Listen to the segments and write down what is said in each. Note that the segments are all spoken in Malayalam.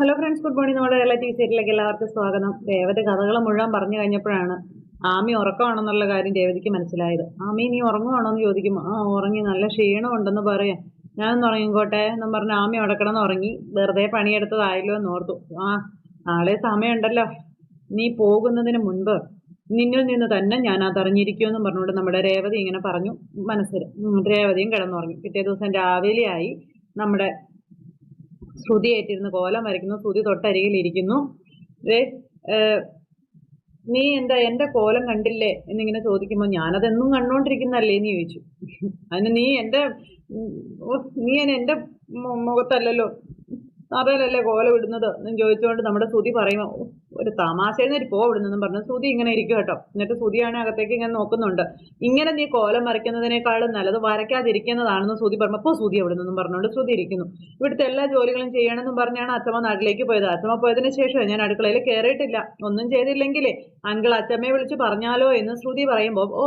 ഹലോ ഫ്രണ്ട്സ് ഗുഡ് മോർണിംഗ് നമ്മുടെ കേരള ടി സീരിയലിലേക്ക് എല്ലാവർക്കും സ്വാഗതം. രേവതി കഥകൾ മുഴുവൻ പറഞ്ഞു കഴിഞ്ഞപ്പോഴാണ് ആമി ഉറക്കമാണെന്നുള്ള കാര്യം രേവതിക്ക് മനസ്സിലായത്. ആമി നീ ഉറങ്ങുവാണോ? എന്ന് ചോദിക്കുമ്പോൾ ആ ഉറങ്ങി. നല്ല ക്ഷീണമുണ്ടെന്ന് പറയാം. ഞാനൊന്ന് ഉറങ്ങിക്കോട്ടെ എന്നും പറഞ്ഞ് ആമി ഉടക്കണം എന്ന് ഉറങ്ങി. വെറുതെ പണിയെടുത്തതായല്ലോ എന്ന് ഓർത്തു. ആ നാളെ സമയമുണ്ടല്ലോ. നീ പോകുന്നതിന് മുൻപ് നിന്നിൽ നിന്ന് തന്നെ ഞാൻ അതറിഞ്ഞിരിക്കുമെന്നും പറഞ്ഞുകൊണ്ട് നമ്മുടെ രേവതി ഇങ്ങനെ പറഞ്ഞു. മനസ്സിൽ രേവതിയും കിടന്നുറങ്ങി. പിറ്റേ ദിവസം രാവിലെയായി നമ്മുടെ ശ്രുതി ഏറ്റിരുന്ന് കോലം വരയ്ക്കുന്നു. ശ്രുതി തൊട്ടരികിൽ ഇരിക്കുന്നു. ദേ, നീ എന്താ എന്റെ കോലം കണ്ടില്ലേ എന്നിങ്ങനെ ചോദിക്കുമ്പോൾ ഞാനതെന്നും കണ്ടോണ്ടിരിക്കുന്നല്ലേ എന്ന് ചോദിച്ചു. അതിന് നീ എന്റെ നീ എന്റെ മുഖത്തല്ലല്ലോ അറിയാലല്ലേ കോലം ഇടുന്നത് എന്ന് ചോദിച്ചുകൊണ്ട് നമ്മുടെ ശ്രുതി പറയുമ്പോൾ "ഓ, ഒരു തമാശ എഴുന്നേറ്റ് പോ ഇവിടുന്നെന്നും പറഞ്ഞു ശ്രുതി ഇങ്ങനെ ഇരിക്കും കേട്ടോ. എന്നിട്ട് ശ്രുതിയാണ് അകത്തേക്ക് ഇങ്ങനെ നോക്കുന്നുണ്ട്. ഇങ്ങനെ നീ കോലം വരയ്ക്കുന്നതിനേക്കാളും നല്ലത് വരയ്ക്കാതിരിക്കുന്നതാണെന്ന് ശ്രുതി പറഞ്ഞു അപ്പോൾ ശ്രുതി അവിടെ നിന്നും പറഞ്ഞുകൊണ്ട് ശ്രുതി ഇരിക്കുന്നു. ഇവിടുത്തെ എല്ലാ ജോലികളും ചെയ്യണമെന്നും പറഞ്ഞാണ് അച്ഛമ്മ നാട്ടിലേക്ക് പോയത്. അച്ഛമ്മ പോയതിന് ശേഷം ഞാൻ അടുക്കളയിൽ കയറിയിട്ടില്ല ഒന്നും ചെയ്തില്ലെങ്കിലേ അങ്കിൾ അച്ഛമ്മയെ വിളിച്ച് പറഞ്ഞാലോ എന്ന് ശ്രുതി പറയുമ്പോൾ ഓ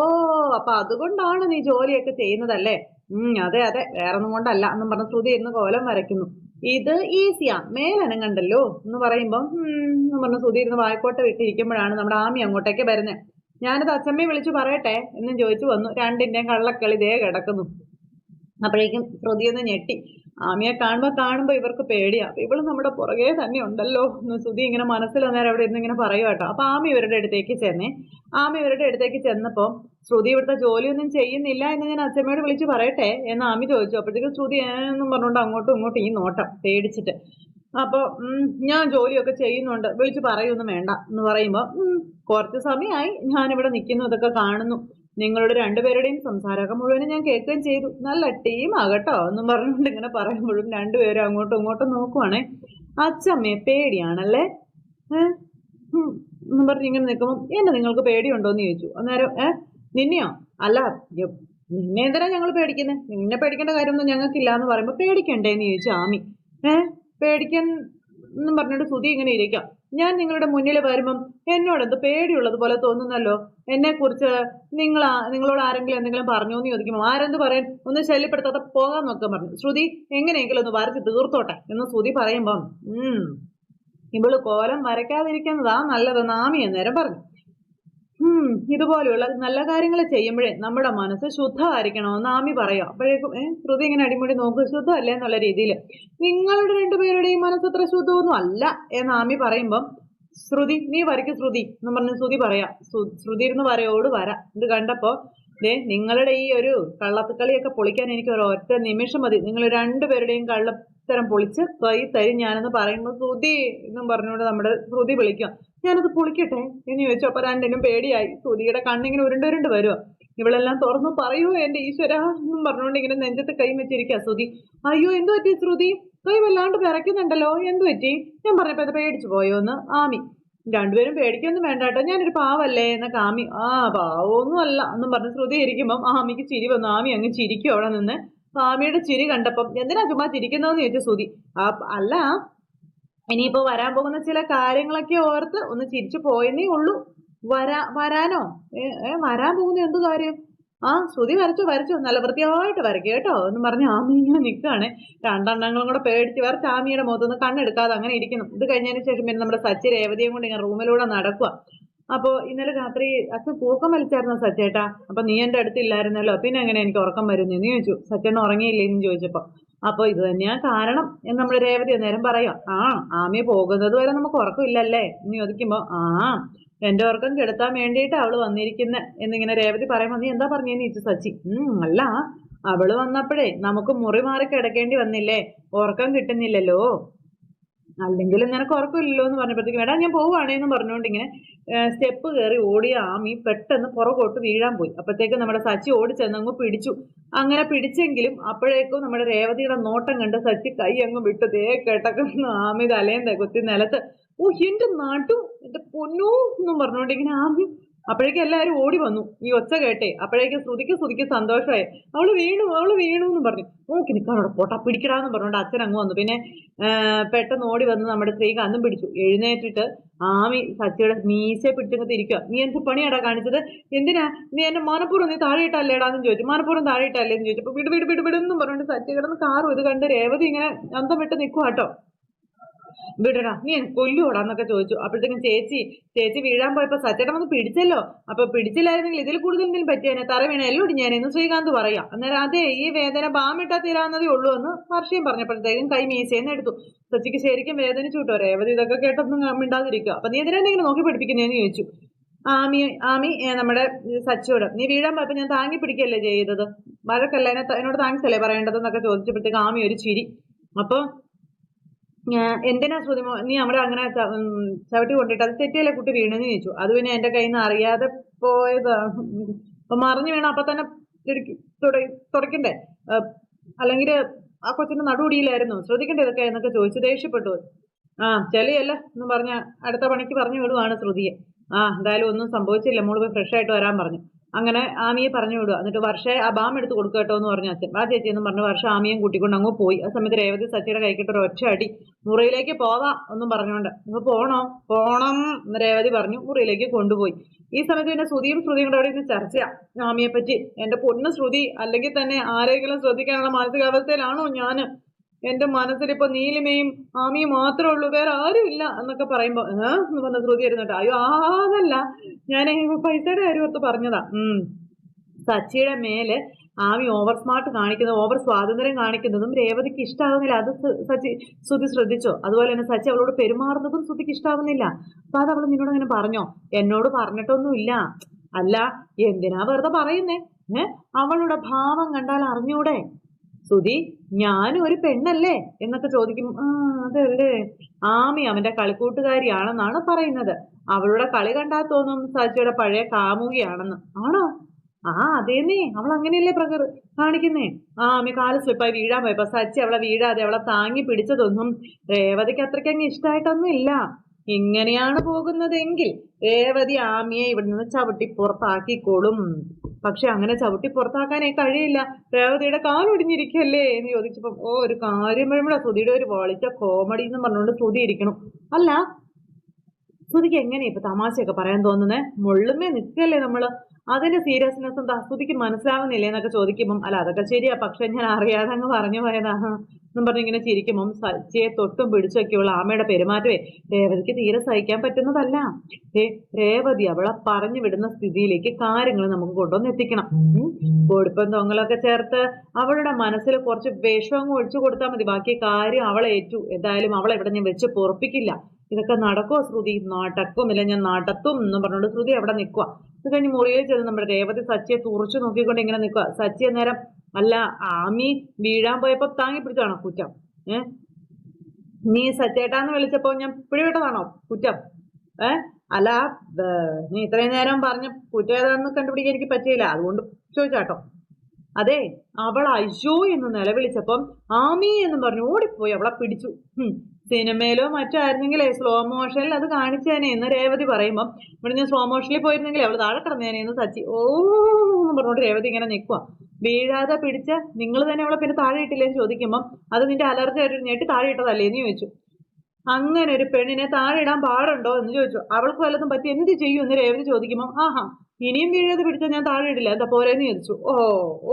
അപ്പൊ അതുകൊണ്ടാണ് നീ ജോലിയൊക്കെ ചെയ്യുന്നതല്ലേ? ഉം അതെ അതെ വേറൊന്നും കൊണ്ടല്ല എന്നും പറഞ്ഞ ശ്രുതി ഇരുന്ന് കോലം വരയ്ക്കുന്നു. ഇത് ഈസിയാ മേലനം കണ്ടല്ലോ? എന്ന് പറയുമ്പോൾ എന്ന് പറഞ്ഞ ശ്രുതി ഇരുന്ന് വായ്ക്കോട്ടെ വിട്ടിരിക്കുമ്പോഴാണ് നമ്മുടെ ആമി അങ്ങോട്ടേക്ക് വരുന്നത് ഞാനത് അച്ഛമ്മയെ വിളിച്ചു പറയട്ടെ എന്നും ചോദിച്ചു വന്നു. രണ്ടിന്റെയും കള്ളക്കളി ദേ കിടക്കുന്നു. അപ്പോഴേക്കും ശ്രുതി ഒന്ന് ഞെട്ടി. ആമിയെ കാണുമ്പോൾ കാണുമ്പോൾ ഇവർക്ക് പേടിയാ. അപ്പൊ ഇവൾ നമ്മുടെ പുറകെ തന്നെ ഉണ്ടല്ലോ എന്ന് സുതി ഇങ്ങനെ മനസ്സിൽ അന്നേരം അവിടെ ഇരുന്ന് ഇങ്ങനെ പറയുക കേട്ടോ. അപ്പൊ ആമി ഇവരുടെ അടുത്തേക്ക് ചെന്നേ. ആമി ഇവരുടെ അടുത്തേക്ക് ചെന്നപ്പോൾ ശ്രുതി ഇവിടുത്തെ ജോലിയൊന്നും ചെയ്യുന്നില്ല എന്ന് ഞാൻ അച്ഛമ്മയോട് വിളിച്ച് പറയട്ടെ എന്ന് ആമി ചോദിച്ചു. അപ്പോഴത്തേക്ക് ശ്രുതി എന്നും പറഞ്ഞുകൊണ്ട് അങ്ങോട്ടും ഇങ്ങോട്ടും ഈ നോട്ടം പേടിച്ചിട്ട്. അപ്പോൾ ഞാൻ ജോലിയൊക്കെ ചെയ്യുന്നുണ്ട്. വിളിച്ച് പറയൊന്നും വേണ്ട എന്ന് പറയുമ്പോൾ കുറച്ച് സമയമായി ഞാനിവിടെ നിൽക്കുന്നു. ഇതൊക്കെ കാണുന്നു. നിങ്ങളുടെ രണ്ടുപേരുടെയും സംസാരമൊക്കെ മുഴുവനും ഞാൻ കേൾക്കുകയും ചെയ്തു. നല്ല ടീം ആകട്ടോ എന്നും പറഞ്ഞുകൊണ്ട് ഇങ്ങനെ പറയുമ്പോഴും രണ്ടുപേരും അങ്ങോട്ടും ഇങ്ങോട്ടും നോക്കുവാണേ. അച്ഛമ്മയെ പേടിയാണല്ലേ? ഏഹ് എന്നും പറഞ്ഞ് ഇങ്ങനെ നിൽക്കുമ്പോൾ എന്നെ നിങ്ങൾക്ക് പേടിയുണ്ടോ എന്ന് ചോദിച്ചു. അന്നേരം ഏഹ് നിന്നെയോ? അല്ല നിന്നെ എന്തിനാ ഞങ്ങൾ പേടിക്കുന്നത് നിന്നെ പേടിക്കേണ്ട കാര്യമൊന്നും ഞങ്ങൾക്കില്ല എന്ന് പറയുമ്പോൾ പേടിക്കണ്ടേന്ന് ചോദിച്ചു ആമി. ഏഹ് പേടിക്കാൻ എന്നും പറഞ്ഞിട്ട് സുതി ഇങ്ങനെ ഇരിക്കാം. ഞാൻ നിങ്ങളുടെ മുന്നിൽ വരുമ്പം എന്നോടെന്ത് പേടിയുള്ളതുപോലെ പേടിയുള്ളത് പോലെ തോന്നുന്നല്ലോ? എന്നെ കുറിച്ച് നിങ്ങൾ നിങ്ങളോട് ആരെങ്കിലും എന്തെങ്കിലും പറഞ്ഞു എന്ന് ചോദിക്കുമ്പോൾ ആരെന്ത് പറയാൻ ഒന്ന് ശല്യപ്പെടുത്താതെ പോകാൻ നോക്കാൻ പറഞ്ഞു. ശ്രുതി എങ്ങനെയെങ്കിലും ഒന്ന് വരച്ച് തീർത്തോട്ടെ എന്ന് ശ്രുതി പറയുമ്പം ഇവൾ കോലം വരയ്ക്കാതിരിക്കുന്നതാ നല്ലത് നാമി അന്നേരം പറഞ്ഞു. ഉം ഇതുപോലെയുള്ള നല്ല കാര്യങ്ങൾ ചെയ്യുമ്പോഴേ നമ്മുടെ മനസ്സ് ശുദ്ധമായിരിക്കണമെന്ന് ആമി പറയാം അപ്പോഴേക്കും ഏഹ് ശ്രുതി ഇങ്ങനെ അടിമുടി നോക്ക് ശുദ്ധമല്ലേ എന്നുള്ള രീതിയിൽ നിങ്ങളുടെ രണ്ടുപേരുടെയും മനസ്സ് അത്ര ശുദ്ധമൊന്നും അല്ല എന്ന് ആമി പറയുമ്പം ശ്രുതി നീ വരയ്ക്ക് ശ്രുതി എന്ന് പറഞ്ഞ് ശ്രുതി പറയാം. ശ്രു- ശ്രുതി ഇരുന്ന് വരയോട് വര. ഇത് കണ്ടപ്പോ ദേ നിങ്ങളുടെ ഈ ഒരു കള്ളത്തുകളിയൊക്കെ പൊളിക്കാൻ എനിക്ക് ഒരു ഒറ്റ നിമിഷം മതി. നിങ്ങൾ രണ്ടുപേരുടെയും കള്ളത്തരം പൊളിച്ച് തൈ തരും ഞാനെന്ന് പറയുമ്പോൾ ശ്രുതി എന്നും പറഞ്ഞുകൊണ്ട് നമ്മുടെ ശ്രുതി വിളിക്കും. ഞാനത് പൊളിക്കട്ടെ? എന്ന് ചോദിച്ചു. അപ്പൊ രണ്ടിനും പേടിയായി. ശ്രുതിയുടെ കണ്ണിങ്ങനെ ഉരുണ്ട് ഉരുണ്ട് വരുമോ ഇവളെല്ലാം തുറന്നു പറയൂ എന്റെ ഈശ്വര എന്നും പറഞ്ഞുകൊണ്ട് ഇങ്ങനെ നെഞ്ചത്ത് കൈ വെച്ചിരിക്കുക ശ്രുതി. അയ്യോ എന്തു പറ്റി ശ്രുതി? കൈ വല്ലാണ്ട് വിറയ്ക്കുന്നുണ്ടല്ലോ. എന്തു പറ്റി? ഞാൻ പറഞ്ഞപ്പോ അത് പേടിച്ചു പോയോ എന്ന് ആമി. രണ്ടുപേരും പേടിക്കൊന്നും വേണ്ട കേട്ടോ. ഞാനൊരു പാവല്ലേ എന്നൊക്കെ ആമി ആ പാവമൊന്നും അല്ല എന്നും പറഞ്ഞ് ശ്രുതി ഇരിക്കുമ്പം ആമിക്ക് ചിരി വന്നു. ആമി അങ്ങ് ചിരിക്കും അവിടെ നിന്ന്. ആമിയുടെ ചിരി കണ്ടപ്പം എന്തിനാ ചുമ്മാ ചിരിക്കുന്നതെന്ന് ചോദിച്ചു സുതി അല്ല ഇനിയിപ്പോ വരാൻ പോകുന്ന ചില കാര്യങ്ങളൊക്കെ ഓർത്ത് ഒന്ന് ചിരിച്ചു പോയെന്നേ ഉള്ളൂ. വരാ വരാനോ? ഏ വരാൻ പോകുന്ന എന്ത് കാര്യം? ആ ശ്രുതി വരച്ചു വരച്ചു. നല്ല വൃത്തിയായിട്ട് വരയ്ക്കുക കേട്ടോ. എന്ന് പറഞ്ഞ് ആമി ഇങ്ങനെ നിൽക്കുകയാണ്. രണ്ടെണ്ണങ്ങളും കൂടെ പേടിച്ച് വരച്ച് ആമിയുടെ മുഖത്തുനിന്ന് കണ്ണെടുക്കാതെ അങ്ങനെ ഇരിക്കുന്നു. ഇത് കഴിഞ്ഞതിന് ശേഷം പിന്നെ നമ്മുടെ സച്ചി രേവതിയും കൊണ്ട് ഇങ്ങനെ റൂമിലൂടെ നടക്കുക അപ്പോൾ ഇന്നലെ രാത്രി അച്ഛൻ തൂക്കം വലിച്ചായിരുന്നു സച്ചേട്ടാ? അപ്പൊ നീ എന്റെ അടുത്തില്ലായിരുന്നല്ലോ? പിന്നെ എങ്ങനെ എനിക്ക് ഉറക്കം വരുന്നു? എന്ന് ചോദിച്ചു. സച്ചേട്ടൻ ഉറങ്ങിയില്ലേ എന്ന് ചോദിച്ചപ്പോൾ അപ്പോൾ ഇത് തന്നെയാ കാരണം? എന്ന് നമ്മൾ രേവതി അന്നേരം പറയാം ആ ആമി പോകുന്നത് വരെ നമുക്ക് ഉറക്കമില്ലല്ലേ? എന്ന് ചോദിക്കുമ്പോ ആ എന്റെ ഉറക്കം കെടുത്താൻ വേണ്ടിയിട്ട് അവൾ വന്നിരിക്കുന്ന. എന്നിങ്ങനെ രേവതി പറയുമ്പോ നീ എന്താ പറഞ്ഞേന്ന് ചോദിച്ചു സച്ചി? ഉം അല്ല അവൾ വന്നപ്പോഴേ നമുക്ക് മുറി മാറി കിടക്കേണ്ടി വന്നില്ലേ? ഉറക്കം കിട്ടുന്നില്ലല്ലോ. അല്ലെങ്കിലും നിനക്ക് ഉറക്കമില്ലല്ലോ എന്ന് പറഞ്ഞപ്പോഴത്തേക്കും എടാ ഞാൻ പോവുകയാണേന്ന് പറഞ്ഞുകൊണ്ട് ഇങ്ങനെ സ്റ്റെപ്പ് കയറി ഓടിയ ആമി പെട്ടെന്ന് പുറകോട്ട് വീഴാൻ പോയി. അപ്പോഴത്തേക്കും നമ്മുടെ സച്ചി ഓടി ചെന്ന് ചെന്നങ്ങ് പിടിച്ചു. അങ്ങനെ പിടിച്ചെങ്കിലും അപ്പോഴേക്കും നമ്മുടെ രേവതിയുടെ നോട്ടം കണ്ട് സച്ചി കൈ അങ്ങ് വിട്ടു. ദേ കേട്ടക്കുന്നു ആമി തലേന്ത കുത്തി നിലത്ത് ഓ എന്റെ നാട്ടു എന്റെ പൊന്നു എന്നും പറഞ്ഞുകൊണ്ട് ഇങ്ങനെ ആമി അപ്പോഴേക്കും എല്ലാവരും ഓടി വന്നു. ഈ ഒച്ച കേട്ടെ. അപ്പോഴേക്കും ശ്രുതിക്ക് ശ്രുതിക്ക് സന്തോഷമായി. അവൾ വീണു അവൾ വീണു എന്ന് പറഞ്ഞു. നോക്കി നിൽക്കാനോട് പോട്ടാ പിടിക്കടാന്ന് പറഞ്ഞുകൊണ്ട് അച്ഛൻ അങ്ങ് വന്നു. പിന്നെ പെട്ടെന്ന് ഓടി വന്ന് നമ്മുടെ അന്നും പിടിച്ചു. എഴുന്നേറ്റിട്ട് ആമി സച്ചിയുടെ മീശ പിടിച്ചങ്ങ് ഇരിക്കുക നീ എന്ത് പണിയാടാ കാണിച്ചത്? എന്തിനാ? നീ എന്നെ മനപ്പൂർവം നീ താഴെയിട്ടല്ലേടാന്ന് ചോദിച്ചു. മനപ്പൂർവം താഴെയിട്ടല്ലേ എന്ന് ചോദിച്ചു. അപ്പൊ വിട് വിട് വിട് വിടുന്നും പറഞ്ഞുകൊണ്ട് സച്ചി കിടന്ന് കാറും ഇത് കണ്ട് രേവതി ഇങ്ങനെ അന്തം വിട്ട് നിൽക്കുക കേട്ടോ വിടടാ നീ എന്നെ കൊല്ലുവോടാന്നൊക്കെ ചോദിച്ചു. അപ്പോഴത്തേക്കും ചേച്ചി ചേച്ചി വീഴാൻ പോയപ്പോ സച്ചേട്ടൻ വന്ന് പിടിച്ചല്ലോ. അപ്പൊ പിടിച്ചില്ലായിരുന്നെങ്കിൽ ഇതിൽ കൂടുതൽ എന്തെങ്കിലും പറ്റിയാനെ? തറ വീണ എല്ലാം ഇടിഞ്ഞാനെന്ന് ശ്രീകാന്ത് പറയാം. അന്നേരം അതെ ഈ വേദന ബാമിട്ടാ തീരാവുന്നതേ ഉള്ളൂ എന്ന് വർഷയും പറഞ്ഞപ്പോഴത്തേക്കും കൈ മീശയെന്ന് എടുത്തു. സച്ചിക്ക് ശരിക്കും വേദനിച്ചു കിട്ടോ. രേവതി ഇതൊക്കെ കേട്ടൊന്നും മിണ്ടാതിരിക്കുക. അപ്പൊ നീ എന്തിനാ ഇങ്ങനെ നോക്കി പഠിപ്പിക്കുന്നതെന്ന് ചോദിച്ചു. ആമി ആമി നമ്മുടെ സച്ചിയോട് നീ വീഴാൻ പോയപ്പോ ഞാൻ താങ്ങി പിടിക്കല്ലേ ചെയ്തത്? വഴക്കല്ല എന്നോട് താങ്ക്സ് അല്ലേ പറയേണ്ടതെന്നൊക്കെ ചോദിച്ചപ്പോഴത്തേക്ക് ആമി ഒരു ചിരി. അപ്പൊ എന്തിനാ ശ്രുതി നീ അവിടെ അങ്ങനെ ചവിട്ടി കൊണ്ടിട്ട് അത് തെറ്റിയല്ലേ കുട്ടി വീണെന്ന് ചോദിച്ചു. അത് പിന്നെ എന്റെ കയ്യിൽ നിന്ന് അറിയാതെ പോയതാ. അപ്പൊ മറിഞ്ഞു വീണ അപ്പൊ തന്നെ തുടയ്ക്കണ്ടേ? അല്ലെങ്കിൽ ആ കൊച്ചിന്റെ നടുപടിയിലായിരുന്നു ശ്രദ്ധിക്കണ്ടേ ഇതൊക്കെ എന്നൊക്കെ ചോദിച്ചു ദേഷ്യപ്പെട്ടു ആ ചെളിയല്ല എന്ന് പറഞ്ഞ അടുത്ത പണിക്ക് പറഞ്ഞു വിടുവാണ് ശ്രുതിയെ. ആ എന്തായാലും ഒന്നും സംഭവിച്ചില്ല. മോൾ പോയി ഫ്രഷ് ആയിട്ട് വരാൻ പറഞ്ഞു. അങ്ങനെ ആമിയെ പറഞ്ഞു വിടുക. എന്നിട്ട് വർഷ ആ ബാം എടുത്ത് കൊടുക്കുക കേട്ടോ എന്ന് പറഞ്ഞു അച്ഛൻ. ആ ചേച്ചി എന്ന് പറഞ്ഞു വർഷ ആമിയും കൂട്ടിക്കൊണ്ട് അങ്ങ് പോയി. ആ സമയത്ത് രേവതി സച്ചിയുടെ കൈക്കിട്ട് ഒരു ഒറ്റ അടി മുറിയിലേക്ക് പോവാം ഒന്നും പറഞ്ഞുകൊണ്ട്. നിങ്ങൾ പോണോ? പോണം എന്ന് രേവതി പറഞ്ഞു. മുറിയിലേക്ക് കൊണ്ടുപോയി. ഈ സമയത്ത് പിന്നെ ശ്രുതിയും ശ്രുതിയും കൂടെ അവിടെ ഇന്ന് ചർച്ചയാ. ആമിയെ പറ്റി എന്റെ പൊണ്ണ് ശ്രുതി അല്ലെങ്കിൽ തന്നെ ആരെങ്കിലും ശ്രദ്ധിക്കാനുള്ള മാനസികാവസ്ഥയിലാണോ ഞാൻ? എന്റെ മനസ്സിൽ ഇപ്പൊ നീലിമയും ആമിയും മാത്രമേ ഉള്ളൂ വേറെ ആരും ഇല്ല എന്നൊക്കെ പറയുമ്പോ ഏഹ് എന്ന് പറഞ്ഞ ശ്രുതി ഇരുന്നിട്ട് അയ്യോ അതല്ല. ഞാൻ പൈസയുടെ കാര്യം ഓർത്ത് പറഞ്ഞതാ. ഉം. സച്ചിയുടെ മേലെ ആമി ഓവർ സ്മാർട്ട് കാണിക്കുന്നത് ഓവർ സ്വാതന്ത്ര്യം കാണിക്കുന്നതും രേവതിക്ക് ഇഷ്ടാവുന്നില്ല. അത് സച്ചി ശ്രുതി ശ്രദ്ധിച്ചോ? അതുപോലെ തന്നെ സച്ചി അവളോട് പെരുമാറുന്നതും ശ്രുതിക്ക് ഇഷ്ടാവുന്നില്ല. അപ്പൊ അത് അവൾ നിന്നോട് അങ്ങനെ പറഞ്ഞോ? എന്നോട് പറഞ്ഞിട്ടൊന്നുമില്ല. അല്ല എന്തിനാ വെറുതെ പറയുന്നേ? ഏഹ് അവളുടെ ഭാവം കണ്ടാൽ അറിഞ്ഞൂടെ? സുധി ഞാനും ഒരു പെണ്ണല്ലേ? എന്നൊക്കെ ചോദിക്കും ആ അതല്ലേ. ആമി അവന്റെ കളിക്കൂട്ടുകാരിയാണെന്നാണ് പറയുന്നത്. അവളുടെ കളി കണ്ടാൽ തോന്നും സജിയുടെ പഴയ കാമുകിയാണെന്ന്. ആണോ? ആ അതേന്നേ. അവൾ അങ്ങനെയല്ലേ പ്രകൃ കാണിക്കുന്നേ. ആ അമ്മ കാൽ സ്ലിപ്പായി വീഴാൻ പോയപ്പോ സച്ചി അവളെ വീഴാതെ അവളെ താങ്ങി പിടിച്ചതൊന്നും രേവതിക്ക് അത്രയ്ക്ക് അങ്ങ് ഇഷ്ടമായിട്ടൊന്നും ഇല്ല. ഇങ്ങനെയാണ് പോകുന്നതെങ്കിൽ രേവതി ആമിയെ ഇവിടെ നിന്ന് ചവിട്ടി പുറത്താക്കിക്കോളും. പക്ഷെ അങ്ങനെ ചവിട്ടി പുറത്താക്കാനേ കഴിയില്ല. രേവതിയുടെ കാലൊടിഞ്ഞിരിക്കല്ലേ എന്ന് ചോദിച്ചപ്പം ഓ ഒരു കാര്യം വരുമ്പോഴാ ശ്രുതിയുടെ ഒരു വളിച്ച കോമഡി എന്ന് പറഞ്ഞുകൊണ്ട് ശ്രുതി ഇരിക്കണം. അല്ല ശ്രുതിക്ക് എങ്ങനെയാ ഇപ്പൊ തമാശയൊക്കെ പറയാൻ തോന്നുന്നേ? മുള്ളുമേ നിൽക്കല്ലേ നമ്മൾ? അതിന്റെ സീരിയസ്നെസ് എന്താ? ശ്രുതിക്ക് മനസ്സിലാവുന്നില്ലേ എന്നൊക്കെ ചോദിക്കുമ്പം അല്ല അതൊക്കെ ശരിയാ. പക്ഷെ ഞാൻ അറിയാതെ അങ്ങ് പറഞ്ഞു പോയതാ. എന്നും പറഞ്ഞ് ഇങ്ങനെ ചിരിക്കുമ്പം സച്ചിയെ തൊട്ടും പിടിച്ചൊക്കെയുള്ള ആമയുടെ പെരുമാറ്റമേ രേവതിക്ക് തീരെ സഹിക്കാൻ പറ്റുന്നതല്ല. ഏ രേവതി അവളെ പറഞ്ഞു വിടുന്ന സ്ഥിതിയിലേക്ക് കാര്യങ്ങൾ നമുക്ക് കൊണ്ടുവന്ന് എത്തിക്കണം. കൊടുപ്പം തൊങ്ങലൊക്കെ ചേർത്ത് അവളുടെ മനസ്സിൽ കുറച്ച് വിഷമം ഒഴിച്ചു കൊടുത്താൽ മതി. ബാക്കി കാര്യം അവളെ ഏറ്റു. എന്തായാലും അവളെ ഇവിടെ ഞാൻ വെച്ച് പൊറപ്പിക്കില്ല. ഇതൊക്കെ നടക്കോ ശ്രുതി? നടക്കുമില്ല ഞാൻ നടത്തും എന്നും പറഞ്ഞുകൊണ്ട് ശ്രുതി അവിടെ നിൽക്കുക ഇത് കഴിഞ്ഞ് മുറിയിൽ ചെന്ന് നമ്മുടെ രേവതി സച്ചിയെ തുറച്ചു നോക്കിക്കൊണ്ട് ഇങ്ങനെ നിൽക്കുക സച്ചിയെ അന്നേരം അല്ല ആമി വീഴാൻ പോയപ്പോ താങ്ങി പിടിച്ചാണോ കുറ്റം? ഏ? നീ സച്ചേട്ടാന്ന് വിളിച്ചപ്പോ ഞാൻ പിടിവിട്ടതാണോ കുറ്റം? ഏ? അല്ല നീ ഇത്രയും നേരം പറഞ്ഞ കുറ്റം ഏതാണെന്ന് കണ്ടുപിടിക്കാൻ എനിക്ക് പറ്റിയില്ല. അതുകൊണ്ട് ചോദിച്ചാട്ടോ. അതെ അവൾ അയ്യോ എന്ന് നിലവിളിച്ചപ്പം ആമി എന്ന് പറഞ്ഞു ഓടിപ്പോയി അവളെ പിടിച്ചു. സിനിമയിലോ മറ്റോ ആയിരുന്നെങ്കിലേ സ്ലോ മോഷനിൽ അത് കാണിച്ചേനെ എന്ന് രേവതി പറയുമ്പം ഇവിടെ ഞാൻ സ്ലോ മോഷനിൽ പോയിരുന്നെങ്കിൽ അവൾ താഴെ കിടന്നേനെ എന്ന് സച്ചി ഓ എന്ന് പറഞ്ഞോണ്ട് രേവതി ഇങ്ങനെ നിൽക്കുക വീഴാതെ പിടിച്ച നിങ്ങൾ തന്നെ അവളെ പിന്നെ താഴെ ഇട്ടില്ലേന്ന് ചോദിക്കുമ്പം അത് നിന്റെ അലർജി ആയിട്ട് ഞെട്ടി താഴെ ഇട്ടതല്ലേ എന്ന് ചോദിച്ചു. അങ്ങനെ ഒരു പെണ്ണിനെ താഴെ ഇടാൻ പാടുണ്ടോ എന്ന് ചോദിച്ചു. അവൾക്ക് വല്ലതും പറ്റി എന്ത് ചെയ്യും എന്ന് രേവതി ചോദിക്കുമ്പോൾ ആഹാ ഇനിയും വീഴത് പിടിച്ചാൽ ഞാൻ താഴെ ഇടില്ല. എന്താ പോരേന്ന് ചോദിച്ചു. ഓ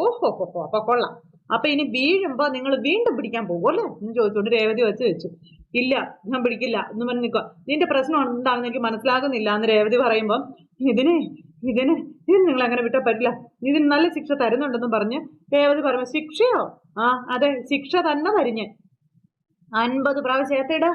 ഓഹോ ഹോ ഹോ അപ്പൊ കൊള്ളാം. അപ്പൊ ഇനി വീഴുമ്പോ നിങ്ങൾ വീണ്ടും പിടിക്കാൻ പോകും അല്ലേ? എന്ന് ചോദിച്ചുകൊണ്ട് രേവതി വെച്ച് വെച്ചു. ഇല്ല ഞാൻ പിടിക്കില്ല. എന്ന് പറഞ്ഞ് നിൽക്കുക നിന്റെ പ്രശ്നം എന്താണെന്ന് എനിക്ക് മനസ്സിലാകുന്നില്ല എന്ന് രേവതി പറയുമ്പോൾ ഇതിനെ ഇതിനെ ഇതിന് നിങ്ങൾ അങ്ങനെ വിട്ടാൽ പറ്റില്ല. ഇതിന് നല്ല ശിക്ഷ തരുന്നുണ്ടെന്ന് പറഞ്ഞ് രേവതി പറഞ്ഞു ശിക്ഷയോ? ആ അതെ ശിക്ഷ തന്നെ തരിഞ്ഞ്. അൻപത് പ്രാവശ്യം ഏത്തയിട.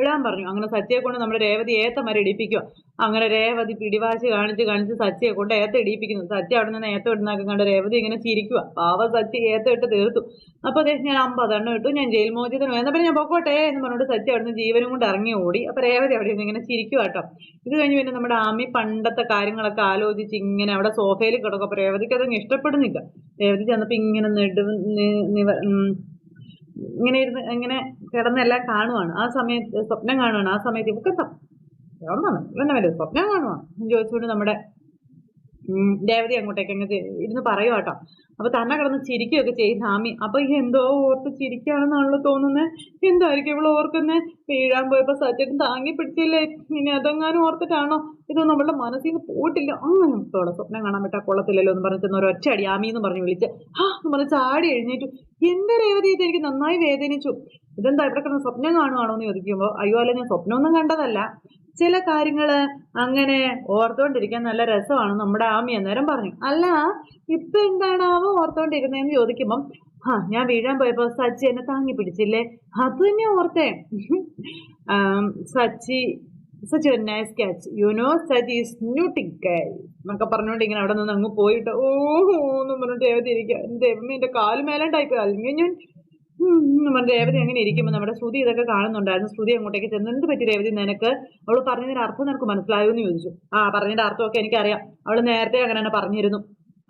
ഇടാൻ പറഞ്ഞു. അങ്ങനെ സച്ചിയെ കൊണ്ട് നമ്മുടെ രേവതി ഏത്ത മരം ഇടിപ്പിക്കുക. അങ്ങനെ രേവതി പിടിവാശി കാണിച്ച് കാണിച്ച് സച്ചിയെ കൊണ്ട് ഏത്ത ഇടിപ്പിക്കുന്നു. സച്ചി അവിടെ നിന്ന് ഏത്ത ഇടുന്നൊക്കെ കണ്ട് രേവതി ഇങ്ങനെ ചിരിക്കുക. പാവ സച്ചി ഏത്ത ഇട്ട് തീർത്തു. അപ്പൊ അദ്ദേഹം ഞാൻ അമ്പതെണ്ണം ഇട്ടു. ഞാൻ ജയിൽ മോചിതനും എന്നാ പിന്നെ ഞാൻ പൊക്കോട്ടെ എന്ന് പറഞ്ഞിട്ട് സച്ചി അവിടെ നിന്ന് ജീവനും കൊണ്ട് ഇറങ്ങി ഓടി. അപ്പൊ രേവതി അവിടെ നിന്ന് ഇങ്ങനെ ചിരിക്കുക കേട്ടോ. ഇത് കഴിഞ്ഞ് പിന്നെ നമ്മുടെ ആമി പണ്ടത്തെ കാര്യങ്ങളൊക്കെ ആലോചിച്ച് ഇങ്ങനെ അവിടെ സോഫയിൽ കിടക്കും. അപ്പൊ രേവതിക്ക് അതൊന്നും ഇഷ്ടപ്പെടുന്നില്ല. രേവതി ചെന്നപ്പോ ഇങ്ങനെ നെടു നി- നിവ ഉം, ഇങ്ങനെ ഇരുന്ന് ഇങ്ങനെ കിടന്നെല്ലാം കാണുവാണ്. ആ സമയത്ത് സ്വപ്നം കാണുവാണ്. ആ സമയത്ത് ഇവക്ക് സ്വപ്നം വരും സ്വപ്നം കാണുവാണ്. ചോദിച്ചുകൊണ്ട് നമ്മുടെ രേവതി അങ്ങോട്ടേക്ക് അങ്ങ് ഇരുന്ന് പറയുക കേട്ടോ. അപ്പൊ തന്നെ കിടന്ന് ചിരിക്കുകയൊക്കെ ചെയ്യുന്ന ആമി അപ്പൊ ഈ എന്തോ ഓർത്ത് ചിരിക്കുകയാണെന്നാണല്ലോ തോന്നുന്നത് എന്തായിരിക്കും ഇവിടെ ഓർക്കുന്നത് വീഴാൻ പോയപ്പോ സച്ചേട്ടൻ താങ്ങി പിടിച്ചില്ലേ? ഇനി അതെങ്ങാനും ഓർത്തിട്ടാണോ? ഇതൊന്നും അവളുടെ മനസ്സിൽ നിന്ന് പോയിട്ടില്ല. അങ്ങനെ തോടെ സ്വപ്നം കാണാൻ പറ്റാ കൊള്ളത്തില്ലല്ലോ എന്ന് പറഞ്ഞിട്ട് ഒരു ഒറ്റയടി ആമി എന്ന് പറഞ്ഞ് വിളിച്ച്. ആ എന്ന് പറഞ്ഞ് ചാടി എഴുന്നേറ്റു. എന്റെ രേവതി ഇത് എനിക്ക് നന്നായി വേദനിച്ചു. ഇതെന്താ ഇവിടെ കിടന്ന് സ്വപ്നം കാണുവാണോ എന്ന് ചോദിക്കുമ്പോൾ അയ്യോ അല്ല ഞാൻ സ്വപ്നമൊന്നും കണ്ടതല്ല. ചില കാര്യങ്ങൾ അങ്ങനെ ഓർത്തുകൊണ്ടിരിക്കാൻ നല്ല രസമാണ് നമ്മുടെ ആമി അന്നേരം പറഞ്ഞു. അല്ല ഇപ്പൊ എന്താണ് ആവ് ഓർത്തുകൊണ്ടിരുന്നതെന്ന് ചോദിക്കുമ്പം ആ ഞാൻ വീഴാൻ പോയപ്പോ സച്ചി എന്നെ താങ്ങി പിടിച്ചില്ലേ? അത് തന്നെ ഓർത്തേ. Sachi Sachi a nice catch you know such is എന്നൊക്കെ പറഞ്ഞുകൊണ്ട് ഇങ്ങനെ അവിടെ നിന്ന് അങ്ങ് പോയിട്ട് ഓഹോ എന്ന് പറഞ്ഞിട്ട് ദൈവത്തിരിക്കുക ദൈവമേ എന്റെ കാൽ അല്ലെങ്കിൽ ഞാൻ രേവതി അങ്ങനെ ഇരിക്കുമ്പോൾ നമ്മുടെ ശ്രുതി ഇതൊക്കെ കാണുന്നുണ്ടായിരുന്നു. ശ്രുതി അങ്ങോട്ടേക്ക് ചെന്ന് എന്ത് പറ്റി രേവതി? നിനക്ക് അവൾ പറഞ്ഞതിന്റെ അർത്ഥം നിനക്ക് മനസ്സിലായോ? എന്ന് ചോദിച്ചു. ആ പറഞ്ഞതിന്റെ അർത്ഥമൊക്കെ എനിക്കറിയാം. അവൾ നേരത്തെ അങ്ങനെ തന്നെ പറഞ്ഞിരുന്നു.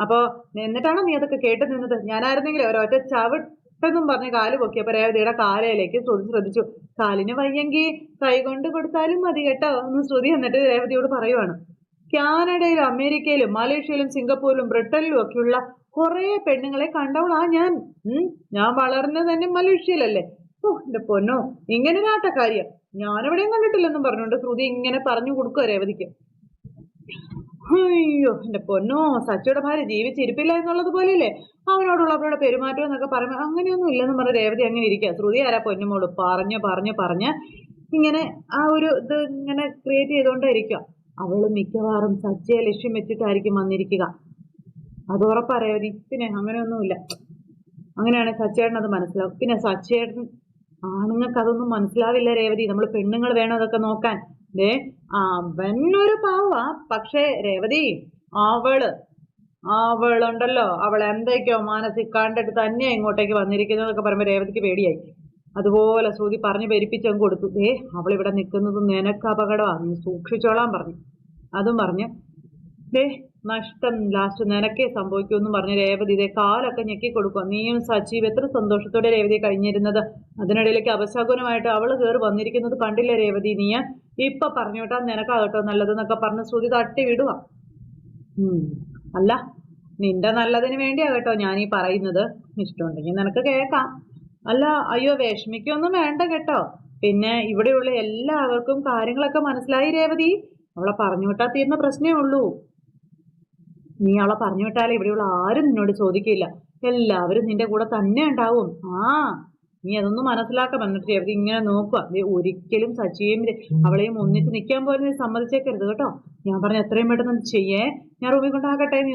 അപ്പോ എന്നിട്ടാണ് നീ അതൊക്കെ കേട്ട് നിന്നത്? ഞാനായിരുന്നെങ്കിൽ ഒരൊറ്റ ചവിട്ടെന്നും പറഞ്ഞ് കാൽ പൊക്കിയപ്പോ രേവതിയുടെ കാലയിലേക്ക് ശ്രുതി ശ്രദ്ധിച്ചു. കാലിന് വയ്യെങ്കിൽ കൈകൊണ്ട് കൊടുത്താലും മതി കേട്ടോ എന്ന് ശ്രുതി എന്നിട്ട് രേവതിയോട് പറയുവാണ്. കാനഡയിലും അമേരിക്കയിലും മലേഷ്യയിലും സിംഗപ്പൂരിലും ബ്രിട്ടനിലും ഒക്കെയുള്ള കുറെ പെണ്ണുങ്ങളെ കണ്ടവളാ ഞാൻ. ഞാൻ വളർന്നത് തന്നെ മലേഷ്യയിലല്ലേ. ഓ എന്റെ പൊന്നോ ഇങ്ങനെ ഒരു ആട്ടക്കാര്യം ഞാനെവിടെയും കണ്ടിട്ടില്ലെന്നും പറഞ്ഞുകൊണ്ട് ശ്രുതി ഇങ്ങനെ പറഞ്ഞു കൊടുക്കുക രേവതിക്ക്. അയ്യോ എന്റെ പൊന്നോ സച്ചിയുടെ ഭാര്യ ജീവിച്ചിരിപ്പില്ല എന്നുള്ളത് പോലെയല്ലേ? അവനോടുള്ള അവരുടെ പെരുമാറ്റം എന്നൊക്കെ പറയുമ്പോൾ അങ്ങനെയൊന്നും ഇല്ലെന്ന് പറഞ്ഞ രേവതി അങ്ങനെ ഇരിക്കുക ശ്രുതി ആരാ പൊന്നുമോൾ പറഞ്ഞു പറഞ്ഞു പറഞ്ഞ് ഇങ്ങനെ ആ ഒരു ഇത് ഇങ്ങനെ ക്രിയേറ്റ് ചെയ്തുകൊണ്ടിരിക്കുക അവൾ മിക്കവാറും സച്ചിയെ ലക്ഷ്യം വെച്ചിട്ടായിരിക്കും വന്നിരിക്കുക. അത് ഉറപ്പറിയാം ഒരു ഇപ്പിനെ അങ്ങനെയൊന്നുമില്ല. അങ്ങനെയാണ് സച്ചേട്ടൻ അത് മനസ്സിലാവും പിന്നെ സച്ചേട്ടൻ ആണുങ്ങൾക്ക് അതൊന്നും മനസ്സിലാവില്ല രേവതി. നമ്മൾ പെണ്ണുങ്ങൾ വേണം അതൊക്കെ നോക്കാൻ. ദേ ഒരു പാവാ. പക്ഷേ രേവതി അവൾ അവളുണ്ടല്ലോ. അവൾ എന്തൊക്കെയോ മാനസിക കണ്ടിട്ട് തന്നെ ഇങ്ങോട്ടേക്ക് വന്നിരിക്കുന്നു എന്നൊക്കെ പറയുമ്പോൾ രേവതിക്ക് പേടിയായി. അതുപോലെ ശ്രുതി പറഞ്ഞു പെരിപ്പിച്ചങ്ങ് കൊടുത്തു. ഏ അവളിവിടെ നിൽക്കുന്നത് നിനക്ക് അപകടമാണ് നീ സൂക്ഷിച്ചോളാൻ പറഞ്ഞു. അതും പറഞ്ഞ്. ദേ നഷ്ടം ലാസ്റ്റ് നിനക്കേ സംഭവിക്കൂ എന്നും പറഞ്ഞ് രേവതി ഇതേ കാലൊക്കെ ഞെക്കി കൊടുക്കുക നീയും സജീവ് എത്ര സന്തോഷത്തോടെ രേവതി കഴിഞ്ഞിരുന്നത്. അതിനിടയിലേക്ക് അപശകുനമായിട്ട് അവൾ കയറി വന്നിരിക്കുന്നത് കണ്ടില്ല രേവതി? നീ ഇപ്പൊ പറഞ്ഞോട്ടാ നിനക്കാകട്ടോ നല്ലതെന്നൊക്കെ പറഞ്ഞ് ശ്രുതി തട്ടി വിടുക. അല്ല നിന്റെ നല്ലതിന് വേണ്ടിയാ കേട്ടോ ഞാൻ ഈ പറയുന്നത്. ഇഷ്ടമുണ്ടെങ്കിൽ നിനക്ക് കേൾക്കാം. അല്ല അയ്യോ വിഷമിക്കൊന്നും വേണ്ട കേട്ടോ. പിന്നെ ഇവിടെയുള്ള എല്ലാവർക്കും കാര്യങ്ങളൊക്കെ മനസ്സിലായി രേവതി. അവളെ പറഞ്ഞു വിട്ടാ തീരുന്ന പ്രശ്നമേ ഉള്ളൂ. നീ അവളെ പറഞ്ഞു വിട്ടാലേ ഇവിടെയുള്ള ആരും നിന്നോട് ചോദിക്കില്ല. എല്ലാവരും നിന്റെ കൂടെ തന്നെ ഉണ്ടാവും. ആ നീ അതൊന്നും മനസ്സിലാക്കാം എന്നിട്ട് ഇങ്ങനെ നോക്കുക ഒരിക്കലും സച്ചിയും അവളെയും ഒന്നിച്ച് നിൽക്കാൻ പോലും നീ സമ്മതിച്ചേക്കരുത് കേട്ടോ. ഞാൻ പറഞ്ഞു എത്രയും പെട്ടെന്ന് ചെയ്യേ. ഞാൻ റൂമിൽ കൊണ്ടാകട്ടെ എന്ന്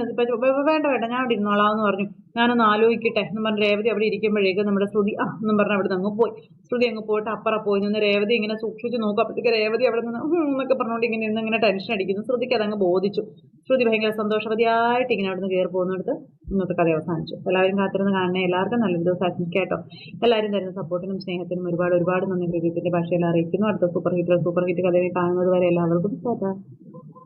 വേണ്ട വേണ്ട. ഞാൻ അവിടെ ഇരുന്നോളാം എന്ന് പറഞ്ഞു. ഞാനൊന്ന് ആലോചിക്കട്ടെ എന്ന് പറഞ്ഞ. രേവതി അവിടെ ഇരിക്കുമ്പോഴേക്കും നമ്മുടെ ശ്രുതി ആ എന്നും പറഞ്ഞ് അവിടെ നിന്ന് പോയി. ശ്രുതി അങ്ങ് പോയിട്ട് അപ്പുറം പോയി നിന്ന് രേവതി ഇങ്ങനെ സൂക്ഷിച്ച് നോക്കും അപ്പോഴത്തേക്ക് രേവതി അവിടെ നിന്ന് എന്നൊക്കെ പറഞ്ഞുകൊണ്ട് ഇങ്ങനെ നിന്ന് ഇങ്ങനെ ടെൻഷൻ അടിക്കുന്നു. ശ്രുതിക്ക് അതങ്ങ് ബോധിച്ചു. ശ്രുതി ഭയങ്കര സന്തോഷവതിയായിട്ട് ഇങ്ങനെ അവിടെ നിന്ന് കയറി പോകുന്നിടത്ത് ഇന്നത്തെ കഥ അവസാനിച്ചു. എല്ലാവരും കാത്തിരുന്ന് കാണണേ. എല്ലാവർക്കും നല്ലൊരു ദിവസം ആശംസിക്കാട്ടോ എല്ലാവരും തരുന്ന സപ്പോർട്ടിനും സ്നേഹത്തിനും ഒരുപാട് ഒരുപാട് നന്ദി പ്രദീപിന്റെ ഭാഷയിൽ അറിയിക്കുന്നു. അടുത്ത സൂപ്പർ ഹിറ്റ് സൂപ്പർ ഹിറ്റ് കഥയെ കാണുന്നത് വരെ എല്ലാവർക്കും